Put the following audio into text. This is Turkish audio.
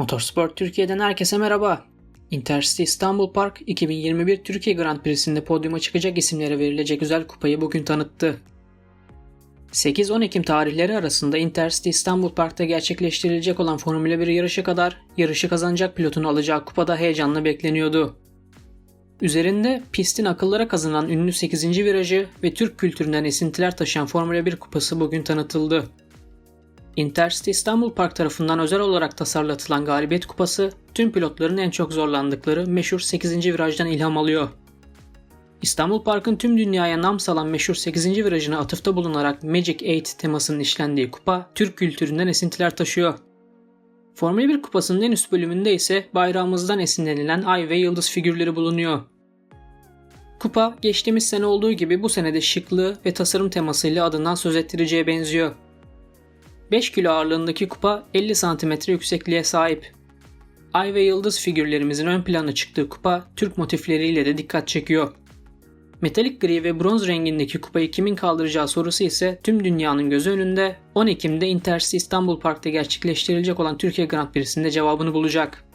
Motorsport Türkiye'den herkese merhaba. Intercity İstanbul Park 2021 Türkiye Grand Prix'sinde podyuma çıkacak isimlere verilecek özel kupayı bugün tanıttı. 8-10 Ekim tarihleri arasında Intercity İstanbul Park'ta gerçekleştirilecek olan Formula 1 yarışı kadar yarışı kazanacak pilotun alacağı kupada heyecanla bekleniyordu. Üzerinde pistin akıllara kazınan ünlü 8. virajı ve Türk kültüründen esintiler taşıyan Formula 1 kupası bugün tanıtıldı. Intercity İstanbul Park tarafından özel olarak tasarlatılan galibiyet kupası tüm pilotların en çok zorlandıkları meşhur 8. virajdan ilham alıyor. İstanbul Park'ın tüm dünyaya nam salan meşhur 8. virajına atıfta bulunarak Magic 8 temasının işlendiği kupa Türk kültüründen esintiler taşıyor. Formula 1 kupasının en üst bölümünde ise bayrağımızdan esinlenilen ay ve yıldız figürleri bulunuyor. Kupa geçtiğimiz sene olduğu gibi bu senede şıklığı ve tasarım temasıyla adından söz ettireceğe benziyor. 5 kilo ağırlığındaki kupa 50 cm yüksekliğe sahip. Ay ve yıldız figürlerimizin ön plana çıktığı kupa Türk motifleriyle de dikkat çekiyor. Metalik gri ve bronz rengindeki kupayı kimin kaldıracağı sorusu ise tüm dünyanın gözü önünde 10 Ekim'de Intercity İstanbul Park'ta gerçekleştirilecek olan Türkiye Grand Prix'sinde cevabını bulacak.